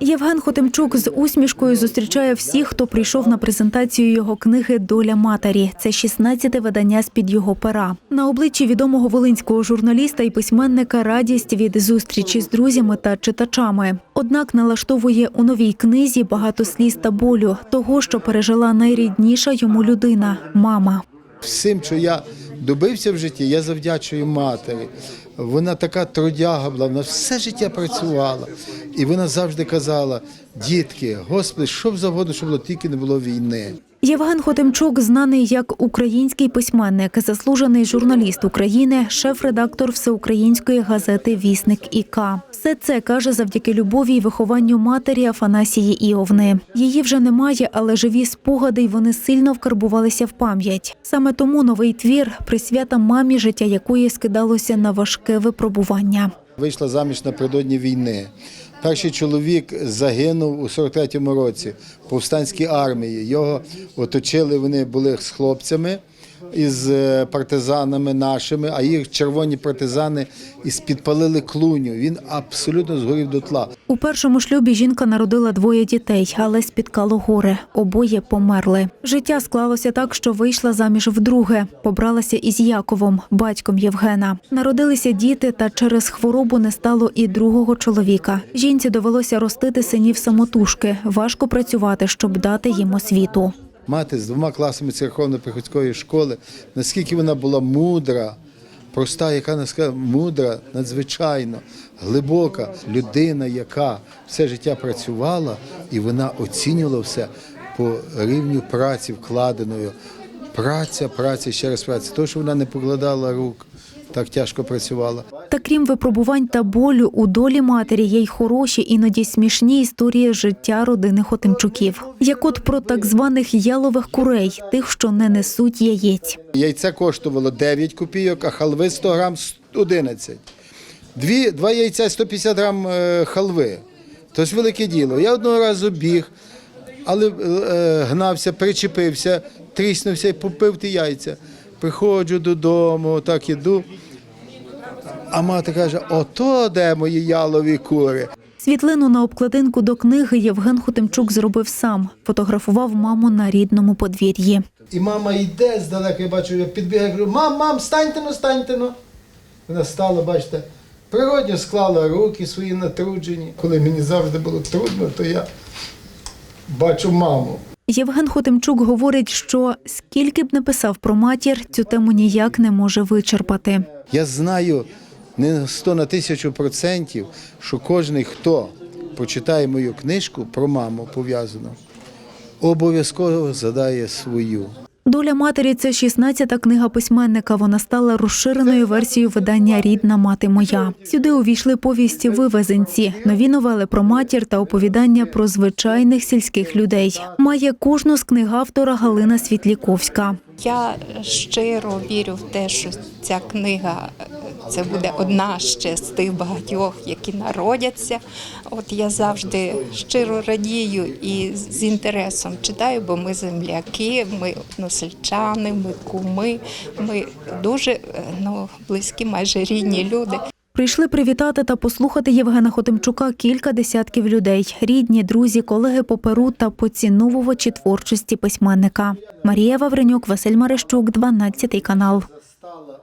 Євген Хотимчук з усмішкою зустрічає всіх, хто прийшов на презентацію його книги Доля матері. Це 16-те видання з під його пера. На обличчі відомого волинського журналіста і письменника радість від зустрічі з друзями та читачами. Однак налаштовує у новій книзі багато сліз та болю того, що пережила найрідніша йому людина мама. Всім, що я добився в житті, я завдячую матері. Вона така трудяга була, вона все життя працювала. І вона завжди казала: дітки, господи, що б завгодно, щоб було тільки не було війни. Євген Хотимчук знаний як український письменник, заслужений журналіст України, шеф-редактор всеукраїнської газети Вісник ІК. Все це каже завдяки любові і вихованню матері Афанасії Іовни. Її вже немає, але живі спогади й вони сильно вкарбувалися в пам'ять. Саме тому новий твір присвята мамі, життя якої скидалося на важке випробування. Вийшла заміж напередодні війни. Перший чоловік загинув у 43-му році в повстанській армії. Його оточили, вони були з хлопцями із е, партизанами нашими, а їх червоні партизани із підпалили клуню. Він абсолютно згорів дотла. У першому шлюбі жінка народила двоє дітей, але спіткало горе. Обоє померли. Життя склалося так, що вийшла заміж вдруге. Побралася із Яковом, батьком Євгена. Народилися діти, та через хворобу не стало і другого чоловіка. Жінці довелося ростити синів самотужки. Важко працювати, щоб дати їм освіту. Мати з двома класами церковно-приходської школи, наскільки вона була мудра, проста, яка сказала, мудра, надзвичайно, глибока людина, яка все життя працювала, і вона оцінювала все по рівню праці вкладеною. Праця, праця, ще раз праця. То, що вона не покладала рук, так тяжко працювала. Та крім випробувань та болю, у долі матері є й хороші, іноді смішні історії життя родини Хотимчуків. Як от про так званих ялових курей, тих, що не несуть яєць. Яйце коштувало 9 копійок, а халви 100 грам 11. Дві, два яйця 150 грам е, халви. Тобто велике діло. Я одного разу біг, але е, гнався, причепився, тріснувся і попив ті яйця. Приходжу додому, так іду. А мати каже: ото де мої ялові кури. Світлину на обкладинку до книги Євген Хотимчук зробив сам. Фотографував маму на рідному подвір'ї. І мама йде здалека, я бачу, я підбігаю, кажу, мам, мам, станьте ну, станьте ну. Вона стала, бачите, природньо склала руки свої натруджені. Коли мені завжди було трудно, то я бачу маму. Євген Хотимчук говорить, що скільки б не писав про матір, цю тему ніяк не може вичерпати. Я знаю не на 100 на тисячу процентів, що кожен, хто почитає мою книжку про маму пов'язану, обов'язково задає свою. Доля матері це 16-та книга письменника. Вона стала розширеною версією видання Рідна мати моя. Сюди увійшли повісті вивезенці, нові новели про матір та оповідання про звичайних сільських людей. Має кожну з книг автора Галина Світліковська. Я щиро вірю в те, що ця книга це буде одна ще з тих багатьох, які народяться. От я завжди щиро радію і з інтересом читаю, бо ми земляки, ми односельчани, ми куми, ми дуже е, ну, близькі, майже рідні люди. Прийшли привітати та послухати Євгена Хотимчука кілька десятків людей, рідні, друзі, колеги по перу та поціновувачі творчості письменника. Марія Вавренюк, Василь Марищук, 12 канал.